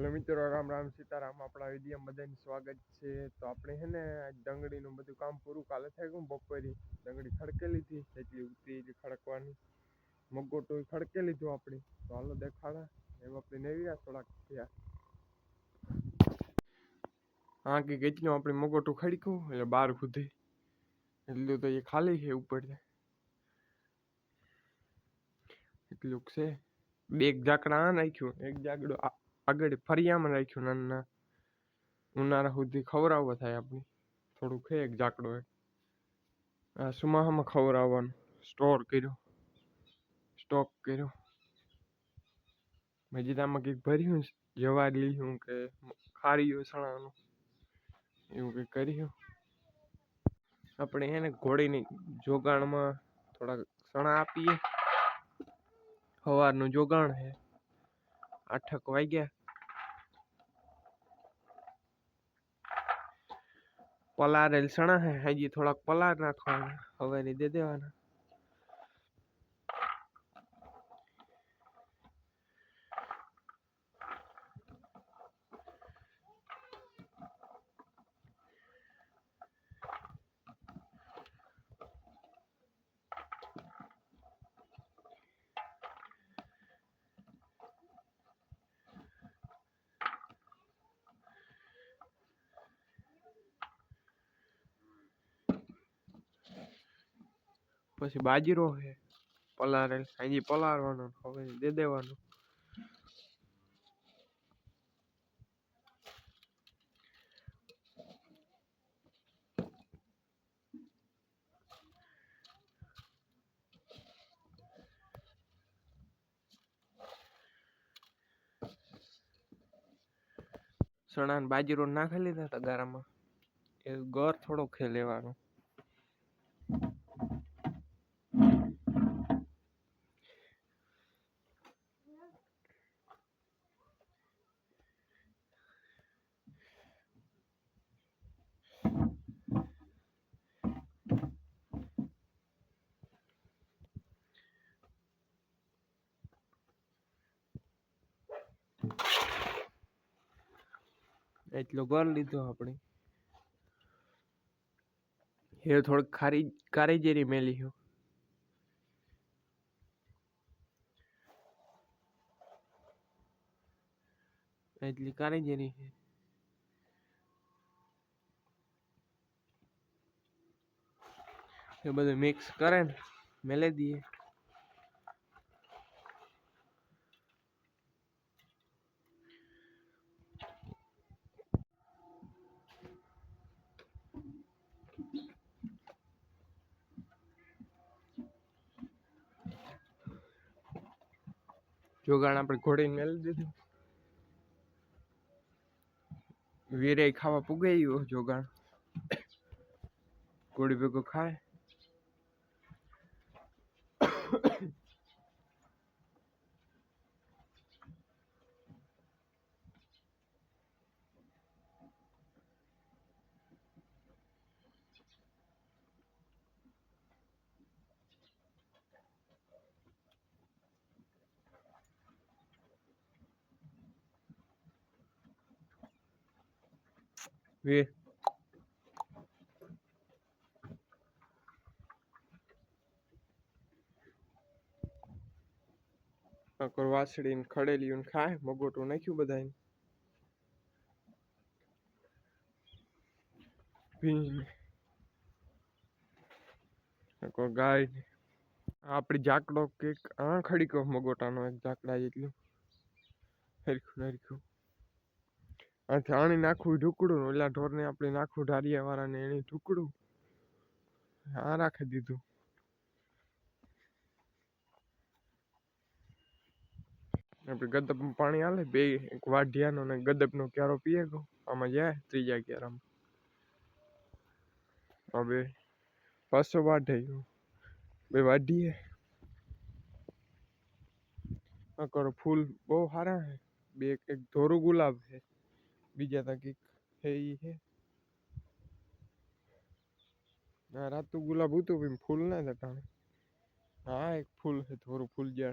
હાલો મિત્રો રામ રામ સીતારામ આપણા વિડીયોમાં બધાને સ્વાગત છે તો આપણે છે ને ડંગળીનું બધું કામ પૂરું કાલે થઈ ગયું બપોરી ડંગળી ખડકેલી હતી એટલી ઉતરી એટલી ખડકવાની મગોટો ખડકે લીધું આપણે તો હાલો દેખાડા એમાં આપણે નેવ્યા થોડાક થયા હા કે ગેચનું આપણે મગોટું ખડક્યું એટલે બાર ખુદે એટલું તો એ ખાલી છે ઉપર એટલું છે બે એક ઝાકડા આ નાખ્યું એક ઝાકડો આ આગળ ફળિયામાં રાખ્યું નાના ઉનાળા સુધી ખવરાવવા થાય આપણી થોડુંક છે એક ઝાકડો એક આ સુમાહામાં ખવરાવવાનું સ્ટોર કર્યો સ્ટોક કર્યો મજીદામાં કંઈક ભર્યું જવારી લીધું કે ખારીઓ સણાનું એવું કંઈક કર્યું આપણે એને ઘોડીની જોગાણમાં થોડાક સણા આપીએ સવારનું જોગાણ છે આઠક વાગ્યા પલાળેલ ચણા હે હજી થોડાક પલાળ નાખવાના હવે ની દે દેવાના પછી બાજિરો છે પલાળેલ સાની પલાળવાનો હવે દે દેવાનો સણાન બાજિરો ના ખાલી દે તો ગારામાં એ ઘર થોડો ખે લેવાનો એટલો ગોળ લીધો આપણે હે થોડીક ખારી કારી જેરી મેલી હું એટલી કારી જેરી છે એ બધું મિક્સ કરે ને મેલે દઈએ જોગાણ આપણે ઘોડીને મેળવી દીધું વીરે ખાવા પૂગાઈ ગયો જોગાણ ઘોડી ભેગો ખાય વે કોર વાસડીન ખડેલીયુંન ખાય મગોટો નાખ્યું બધાની બીલ કો ગોય આપડી જાકડો કેક આ ખડી કો મગોટાનો જાકડા એટલે હેરીખુ નેરીખુ આથી નાખવું ઢુકડું ઓલા ઢોરને આપણે નાખવું ઢારિયાવાળાને એને ઢુકડું આ રાખી દીધું આપણે ગદપમાં પાણી હાલે બે એક વાઢિયાનો ને ગદપનો ક્યારો પીએ ગયો આમાં જાય ત્રીજા ક્યારામાં હવે પાછો વાઢે બે વાઢીએ કરો ફૂલ બહુ સારા હે બે એક ધોરું ગુલાબ હે Bijana kick. Hey, hey. ना रात तो गुलाबू तो भी फूल ना था कहाँ हाँ एक फूल है थोड़ो फूल जड़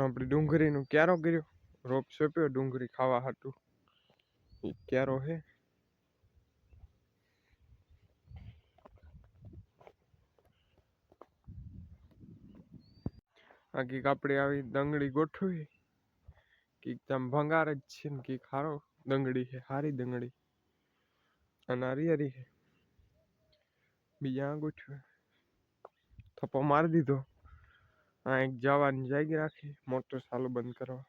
अपने डूंगरी नो क्या रोप सोपे डूंगरी खावा हाटू क्या है આ કંઈક આપણે આવી દંગડી ગોઠવી કંઈક આમ ભંગાર જ છે ને કંઈક હારો દંગડી છે હારી દંગડી અને હરી હરી છે બીજા ગોઠવે થપ્પો મારી દીધો આ એક જવાની જાગી રાખી મોટર ચાલુ બંધ કરવા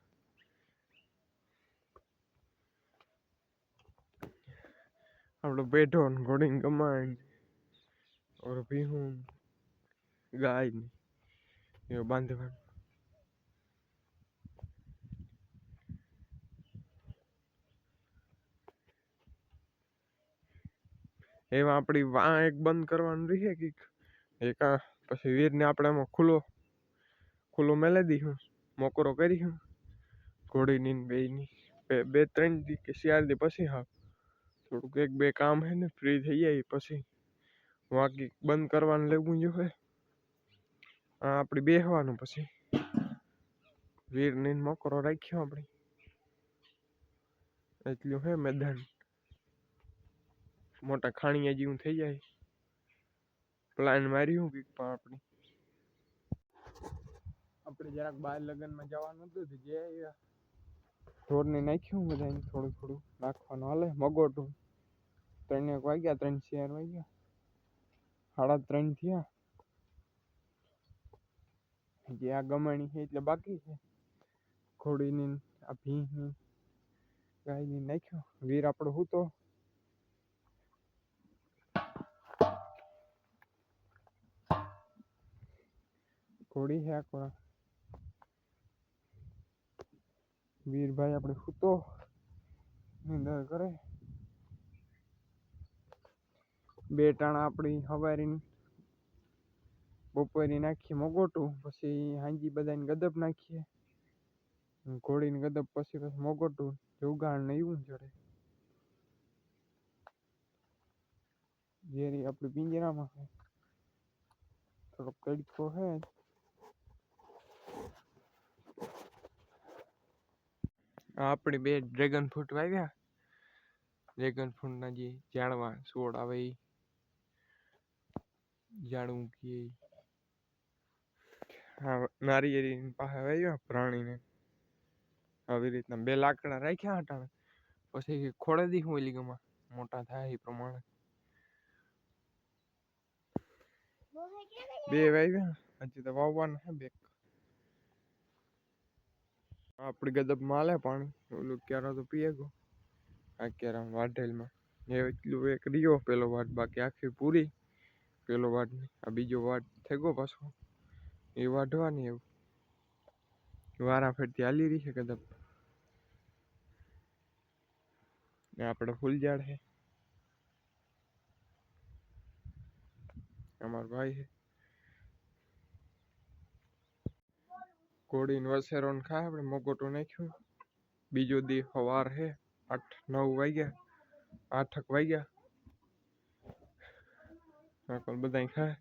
આપણો બેઠો ઘોડીને ગમાય ઓર ભીહું ગાય એમ આપડી વા એક બંધ કરવાનું રહે કે એક પછી વીર ને આપણે આમાં ખુલો ખુલો મેલે દીધો મોકરો કરી દીધો ખોડી ની ને બે ની બે ત્રણ દી કે ચાર દી પછી હા થોડું એક બે કામ હે ને ફ્રી થઈ જાય પછી વાકી બંધ કરવાનું લેવું જો આપણે બેહવાનું પછી વીર ને મકરો રાખ્યો આપણે એટલું હે મેદાન મોટા ખાણીયા જેવું થઈ જાય પ્લાન માર્યું કંઈક પણ આપણે આપણે જરાક બાર લગ્નમાં જવાનું હતું જે ઢોરને નાખ્યું બધા થોડું થોડું નાખવાનું હાલે મગોટું ત્રણ એક વાગ્યા ત્રણ શિયાર વાગ્યા સાડા ત્રણ થયા જે આ ગમાણી છે એટલે બાકી છે ઘોડીની આ ભીંની ગાયની નાખ્યો વીર આપણો હૂતો ઘોડી છે આખો વીરભાઈ આપણે હૂતો નિંદર કરે બે ટાણા આપણી હવારીની પોપો ની નાખી મોગોટુ પછી હાંજી બદાઈન ગદબ નાખીએ ગોડીન ગદબ પછી પછી મોગોટુ ઉગાણ નઈ ઉં જરે જેરી આપડી પીંજરામાં કબડખો હે આપડી બે ડ્રેગન ફુટ વાવ્યા ડ્રેગન ફુટ નાજી જાણવા છોડ આવે ઈ જાણું કે નારી જે પાહે વેયો પ્રાણી ને આવી રીત માં બે લાકડા રાખ્યા હટાવ પછી ખોળે દી હું લીગો માં મોટો થાય એ પ્રમાણે બો હે કે બે ભાઈ બે અંજી તો વાવવા ને બે આ આપડે ગજબ માલે પણ ઓલું કેરો તો પી ગયો આ કેરા માં વાડલ માં એ એટલું વેક દીયો પેલો વાડ બાકી આખી પૂરી પેલો વાડ ને આ બીજો વાડ થેગો પાછો એ વાઢવાની એવું વારા ફરતી હાલી રહી છે કદપ આપણે ફૂલ ઝાડ છે અમાર ભાઈ છે ઘોડીને વસેરોને ખાય આપણે મોગોટું નાખ્યું બીજો દી સવાર છે આઠ નવ વાગ્યા આઠક વાગ્યા બધા ખાય